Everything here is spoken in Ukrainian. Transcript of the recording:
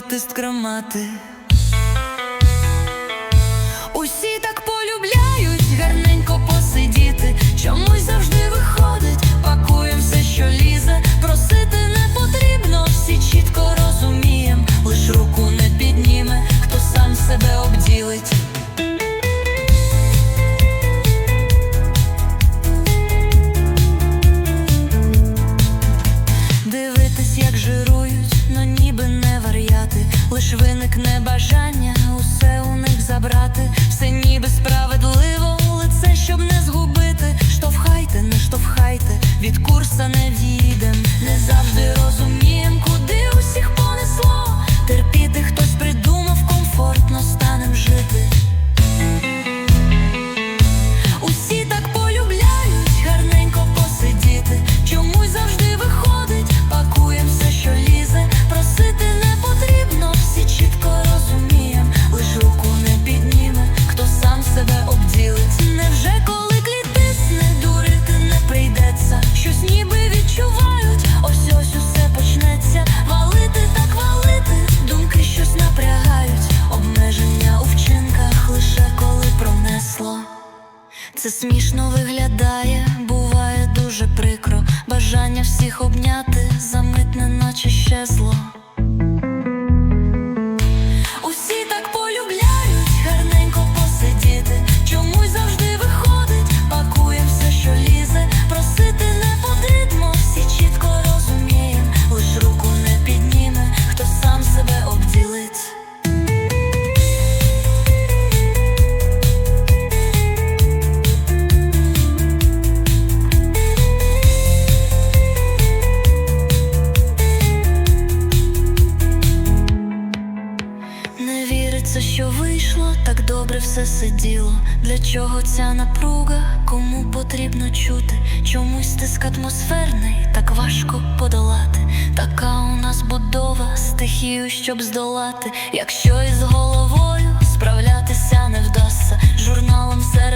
тист кремати. Усі так полюбляють гарненько посидіти. Чомусь завжди виходить, пакуєм все, що лізе. Просити не потрібно, всі чітко розумієм. Лиш руку не підніме, хто сам себе обділить. personne ne Це смішно виглядає, буває дуже прикро. Бажання всіх обняти, замитне, наче щезло. що вийшло, так добре все сиділо. Для чого ця напруга? Кому потрібно чути? Чомусь тиск атмосферний, так важко подолати. Така у нас будова, стихію, щоб здолати. Якщо із головою справлятися не вдасться, журналом серце.